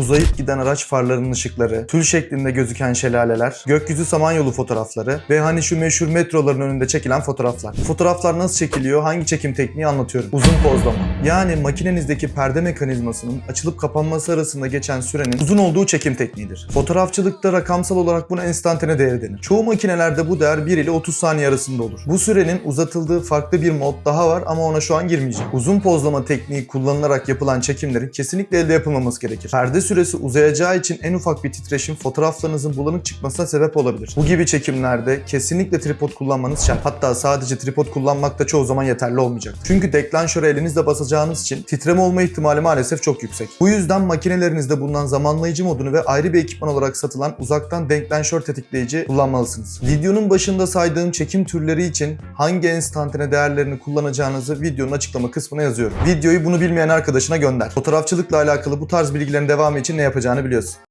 uzayıp giden araç farlarının ışıkları, tül şeklinde gözüken şelaleler, gökyüzü samanyolu fotoğrafları ve hani şu meşhur metroların önünde çekilen fotoğraflar. Fotoğraflar nasıl çekiliyor, hangi çekim tekniği anlatıyorum. Uzun pozlama. Yani makinenizdeki perde mekanizmasının açılıp kapanması arasında geçen sürenin uzun olduğu çekim tekniğidir. Fotoğrafçılıkta rakamsal olarak buna enstantane değeri denir. Çoğu makinelerde bu değer 1 ile 30 saniye arasında olur. Bu sürenin uzatıldığı farklı bir mod daha var ama ona şu an girmeyeceğim. Uzun pozlama tekniği kullanılarak yapılan çekimlerin kesinlikle elde yapılmaması gerekir. Perde süresi uzayacağı için en ufak bir titreşim fotoğraflarınızın bulanık çıkmasına sebep olabilir. Bu gibi çekimlerde kesinlikle tripod kullanmanız şart. Hatta sadece tripod kullanmak da çoğu zaman yeterli olmayacak. Çünkü deklanşöre elinizle basacağınız için titreme olma ihtimali maalesef çok yüksek. Bu yüzden makinelerinizde bulunan zamanlayıcı modunu ve ayrı bir ekipman olarak satılan uzaktan deklanşör tetikleyici kullanmalısınız. Videonun başında saydığım çekim türleri için hangi enstantane değerlerini kullanacağınızı videonun açıklama kısmına yazıyorum. Videoyu bunu bilmeyen arkadaşına gönder. Fotoğrafçılıkla alakalı bu tarz bilgilerin devamı için ne yapacağını biliyorsun.